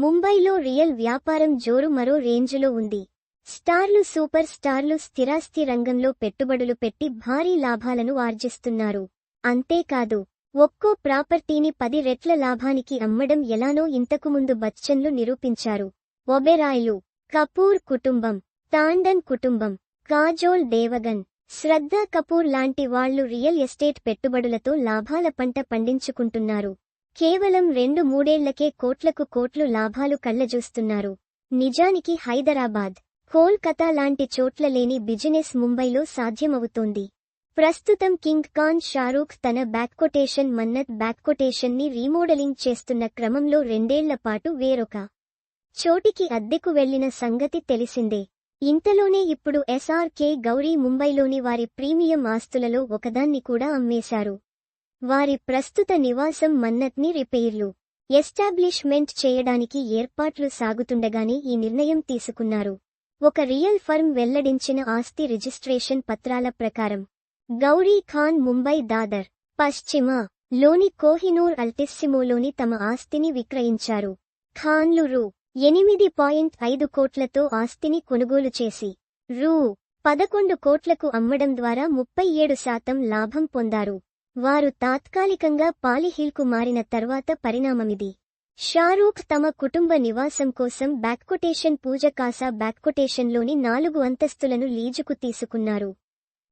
ముంబైలో రియల్ వ్యాపారం జోరు మరో రేంజ్లో ఉంది. స్టార్లు సూపర్ స్టార్లు స్థిరాస్తి రంగంలో పెట్టుబడులు పెట్టి భారీ లాభాలను ఆర్జిస్తున్నారు. అంతేకాదు ఒక్కో ప్రాపర్టీని పది రెట్ల లాభానికి అమ్మడం ఎలానో ఇంతకుముందు బచ్చన్లు నిరూపించారు. ఒబెరాయ్లు కపూర్ కుటుంబం తాండన్ కుటుంబం కాజోల్ దేవగన్ శ్రద్ధా కపూర్ లాంటి వాళ్ళు రియల్ ఎస్టేట్ పెట్టుబడులతో లాభాల పంట పండించుకుంటున్నారు. కేవలం రెండు మూడేళ్ళకే కోట్లకు కోట్లు లాభాలు కళ్ళజూస్తున్నారు నిజానికి హైదరాబాద్ కోల్కతా లాంటి చోట్ల లేని బిజినెస్ ముంబైలో సాధ్యమవుతోంది. ప్రస్తుతం కింగ్ ఖాన్ షారూఖ్ తన బ్యాక్కొటేషన్ మన్నత్ బ్యాక్కొటేషన్ని రీమోడలింగ్ చేస్తున్న క్రమంలో రెండేళ్ళ పాటు వేరొక చోటికి అద్దెకు వెళ్ళిన సంగతి తెలిసిందే. ఇంతలోనే ఇప్పుడు ఎస్ఆర్కే గౌరీ ముంబైలోని వారి ప్రీమియం ఆస్తులలో ఒకదాన్ని కూడా అమ్మేశారు. వారి ప్రస్తుత నివాసం మన్నత్ని రిపేర్లు. ఎస్టాబ్లిష్మెంట్ చేయడానికి ఏర్పాట్లు సాగుతుండగానే ఈ నిర్ణయం తీసుకున్నారు. ఒక రియల్ ఫర్మ్ వెల్లడించిన ఆస్తి రిజిస్ట్రేషన్ పత్రాల ప్రకారం. గౌరీ ఖాన్ ముంబై దాదర్ పశ్చిమ లోని కోహినూర్ అల్టిస్సిమోలోని తమ ఆస్తిని విక్రయించారు. ఖాన్లు రూ. ఎనిమిది పాయింట్ ఐదు కోట్లతో ఆస్తిని కొనుగోలు చేసి రూ. పదకొండు కోట్లకు అమ్మడం ద్వారా ముప్పై ఏడు శాతం లాభం పొందారు. వారు తాత్కాలికంగా పాలిహీల్కు మారిన తర్వాత పరిణామమిది. షారూఖ్ తమ కుటుంబ నివాసం కోసం బ్యాక్కొటేషన్ పూజ కాసా బ్యాక్కొటేషన్లోని నాలుగు అంతస్తులను లీజుకు తీసుకున్నారు.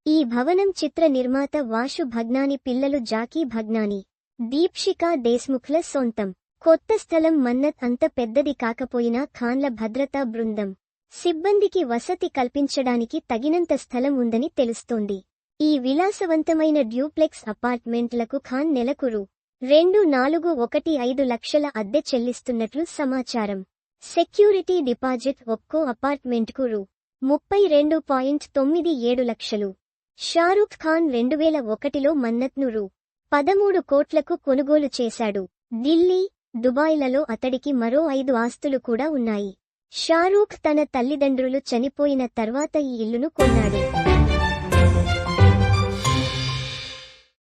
ఈ భవనం చిత్ర నిర్మాత వాషు భగ్నాని పిల్లలు జాకీ భగ్నాని దీప్షికా దేశ్ముఖ్ల సొంతం. కొత్త స్థలం మన్నత్ అంత పెద్దది కాకపోయినా ఖాన్ల భద్రతా బృందం. సిబ్బందికి వసతి కల్పించడానికి తగినంత స్థలం ఉందని తెలుస్తోంది. ఈ విలాసవంతమైన డ్యూప్లెక్స్ అపార్ట్మెంట్లకు ఖాన్ నెలకు రూ రెండు నాలుగు ఒకటి ఐదు లక్షల అద్దె చెల్లిస్తున్నట్లు సమాచారం. సెక్యూరిటీ డిపాజిట్ ఒక్కో అపార్ట్మెంట్కు రూ. ముప్పై రెండు పాయింట్ తొమ్మిది ఏడు లక్షలు. షారూఖ్ ఖాన్ రెండువేల ఒకటిలో మన్నత్ను రూ. పదమూడు కోట్లకు కొనుగోలు చేశాడు. ఢిల్లీ దుబాయ్లలో అతడికి మరో ఐదు ఆస్తులు కూడా ఉన్నాయి. షారూఖ్ తన తల్లిదండ్రులు చనిపోయిన తర్వాత ఈ ఇల్లును కొన్నాడు.